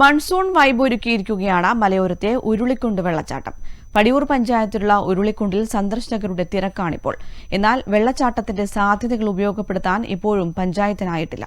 Monsoon വൈബൊരുക്കിയിരിക്കുകയാണ് മലയോരത്തെ ഉരുളിക്കുണ്ട് വെള്ളച്ചാട്ടം പടിയൂർ പഞ്ചായത്തിലുള്ള ഉരുളിക്കുണ്ടിൽ സന്ദർശകരുടെ തിരക്കാണിപ്പോൾ. എന്നാൽ വെള്ളച്ചാട്ടത്തിന്റെ സാധ്യതകൾ ഉപയോഗപ്പെടുത്താൻ ഇപ്പോഴും പഞ്ചായത്തിനായിട്ടില്ല.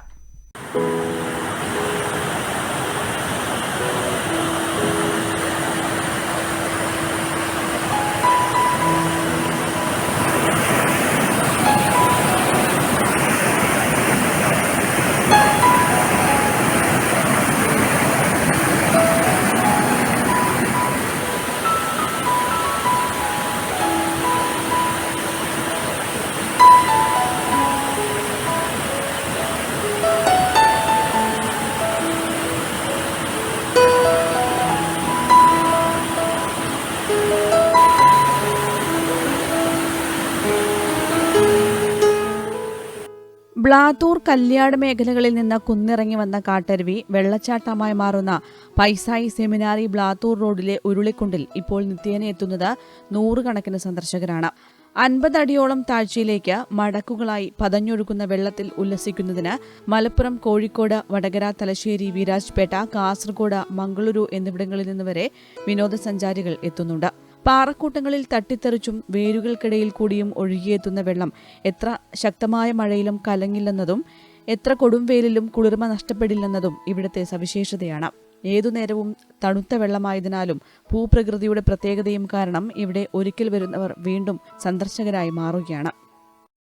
ബ്ലാത്തൂർ കല്യാട് മേഖലകളിൽ നിന്ന് കുന്നിറങ്ങി വന്ന കാട്ടരുവി വെള്ളച്ചാട്ടമായി മാറുന്ന പൈസായി സെമിനാരി ബ്ലാത്തൂർ റോഡിലെ ഉരുളിക്കുണ്ടിൽ ഇപ്പോൾ നിത്യേന എത്തുന്നത് നൂറുകണക്കിന് സന്ദർശകരാണ്. അൻപതടിയോളം താഴ്ചയിലേക്ക് മടക്കുകളായി പതഞ്ഞൊഴുകുന്ന വെള്ളത്തിൽ ഉല്ലസിക്കുന്നതിന് മലപ്പുറം കോഴിക്കോട് വടകര തലശ്ശേരി വിരാജ്പേട്ട കാസർഗോഡ് മംഗളൂരു എന്നിവിടങ്ങളിൽ നിന്ന് വരെ വിനോദസഞ്ചാരികൾ എത്തുന്നുണ്ട്. പാറക്കൂട്ടങ്ങളിൽ തട്ടിത്തെറിച്ചും വേരുകൾക്കിടയിൽ കൂടിയും ഒഴുകിയെത്തുന്ന വെള്ളം എത്ര ശക്തമായ മഴയിലും കലങ്ങില്ലെന്നതും എത്ര കൊടുംവേലിലും കുളിർമ നഷ്ടപ്പെടില്ലെന്നതും ഇവിടുത്തെ സവിശേഷതയാണ്. ഏതു നേരവും തണുത്ത വെള്ളമായതിനാലും ഭൂപ്രകൃതിയുടെ പ്രത്യേകതയും കാരണം ഇവിടെ ഒരിക്കൽ വരുന്നവർ വീണ്ടും സന്ദർശകരായി മാറുകയാണ്.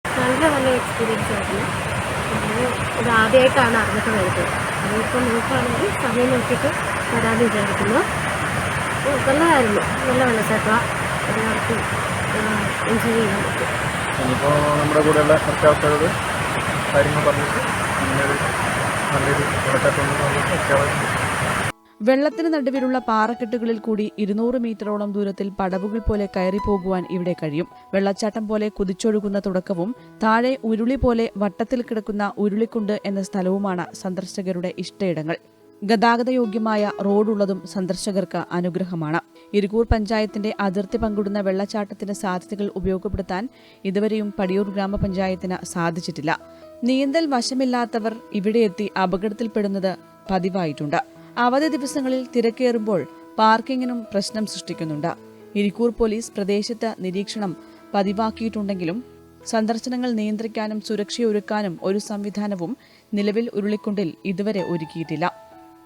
നല്ല നല്ല എക്സ്പീരിയൻസ് ആയിരുന്നു. ഇത് ആദ്യമായിട്ടാണ് അറിഞ്ഞിട്ട് വരുന്നത് അതിപ്പോൾ നോക്കുകയാണെങ്കിൽ സമയം നോക്കിയിട്ട് വരാൻ വിചാരിക്കുന്നു. നല്ലതായിരുന്നു നല്ല വെള്ളച്ചാട്ടമാണ് എല്ലാവർക്കും എൻജോയ് ചെയ്യാൻ പറ്റും. ഇനിയിപ്പോൾ നമ്മുടെ കൂടെയുള്ള കുറച്ച് ആൾക്കാരോട് കാര്യങ്ങൾ പറഞ്ഞിട്ട് നല്ലൊരു അത്യാവശ്യം വെള്ളത്തിന് നടുവിലുള്ള പാറക്കെട്ടുകളിൽ കൂടി ഇരുന്നൂറ് മീറ്ററോളം ദൂരത്തിൽ പടവുകൾ പോലെ കയറി പോകുവാൻ ഇവിടെ കഴിയും. വെള്ളച്ചാട്ടം പോലെ കുതിച്ചൊഴുകുന്ന തുടക്കവും താഴെ ഉരുളി പോലെ വട്ടത്തിൽ കിടക്കുന്ന ഉരുളിക്കുണ്ട് എന്ന സ്ഥലവുമാണ് സന്ദർശകരുടെ ഇഷ്ടയിടങ്ങൾ. ഗതാഗതയോഗ്യമായ റോഡുള്ളതും സന്ദർശകർക്ക് അനുഗ്രഹമാണ്. ഇരിക്കൂർ പഞ്ചായത്തിന്റെ അതിർത്തി പങ്കിടുന്ന വെള്ളച്ചാട്ടത്തിന്റെ സാധ്യതകൾ ഉപയോഗപ്പെടുത്താൻ ഇതുവരെയും പടിയൂർ ഗ്രാമപഞ്ചായത്തിന് സാധിച്ചിട്ടില്ല. നീന്തൽ വശമില്ലാത്തവർ ഇവിടെ എത്തി അപകടത്തിൽപ്പെടുന്നത് പതിവായിട്ടുണ്ട്. അവധി ദിവസങ്ങളിൽ തിരക്കേറുമ്പോൾ പാർക്കിങ്ങിനും പ്രശ്നം സൃഷ്ടിക്കുന്നുണ്ട്. ഇരിക്കൂർ പോലീസ് പ്രദേശത്ത് നിരീക്ഷണം പതിവാക്കിയിട്ടുണ്ടെങ്കിലും സന്ദർശനങ്ങൾ നിയന്ത്രിക്കാനും സുരക്ഷയൊരുക്കാനും ഒരു സംവിധാനവും നിലവിൽ ഉരുളിക്കുണ്ടിൽ ഇതുവരെ ഒരുക്കിയിട്ടില്ല.